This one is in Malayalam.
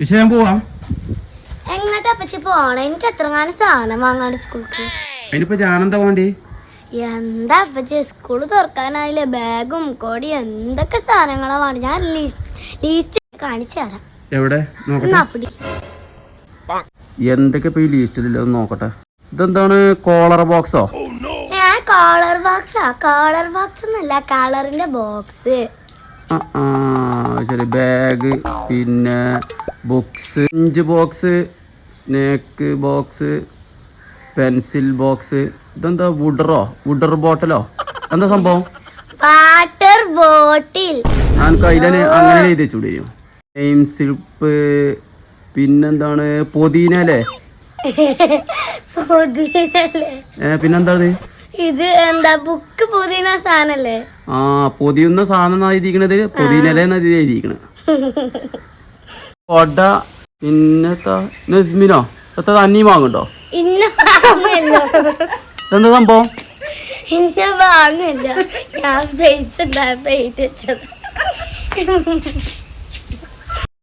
വിഷയം പോവാം. എങ്ങോട്ടാ അപ്പച്ചി പോണേ? എനിക്ക് എത്ര എത്രങ്ങാനും സാധനം വാങ്ങാണ്ട് സ്കൂൾക്ക്. അതിനിപ്പോ ഞാനെന്താ വേണ്ടി എന്താ അപ്പച്ചി? സ്കൂൾ തുറക്കാനായില്ലേ? ബാഗും കോടി എന്തൊക്കെ സാധനങ്ങളാ വേണ്ട ഞാൻ ലിസ്റ്റ് കാണിച്ചു തരാം. എവിടെ? നോക്കട്ടെ. എന്തൊക്കെ ഇപ്പൊ ഈ ലിസ്റ്റിലില്ല ഒന്ന് നോക്കട്ടെ. ഇതെന്താണ്? കോളർ ബോക്സോ ഞാൻ കോളർ ബോക്സാ കോളർ ബോക്സ് എന്നല്ല കളറിന്റെ ബോക്സ് ശരി. ബാഗ് പിന്നെ books. Inch box snake box pencil box. ഇതെന്താ വുഡറോ? വുഡർ ബോട്ടിലോ? എന്താ സംഭവം? Water bottle. ഞാൻ കയ്യിലെ അങ്ങനെ എഴുതി വെച്ചുകൂടിയോ നെയിം സ്ലിപ്പ് പിന്നെന്താണ് പൊതീന അല്ലേ? പിന്നെന്താണ്? ഇത് എന്താ ബുക്ക് പൊതിയുന്ന സാധനല്ലേ? ആ പൊതിയുന്ന സാധനം എഴുതിയിരിക്കണത്. പൊതിനലെന്ന് എഴുതിയിരിക്കണത് കൊട പിന്നത്തെ നസ്മിനോ? എത്ര അന്നി വാങ്ങുണ്ടോ ഇന്ന വാങ്ങല്ലോ എന്താ സംഭവം? ഇന്ന വാങ്ങല്ല ഞാൻ പൈസ ഉണ്ടായപ്പോ എഴുതി വെച്ചത്.